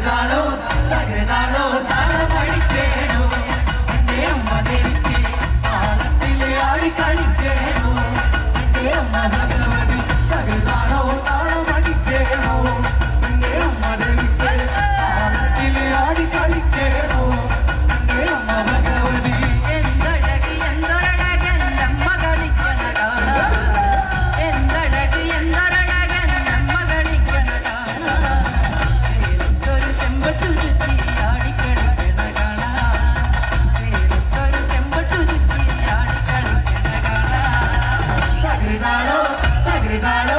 தகிருதாளோ தகிருதாளோ தாளம் அடிக்கேடும் அண்டே அம்மா தேவிக்கு ஆழத்திலே ஆடி கழிக்கேடும் அண்டே அம்மா arriba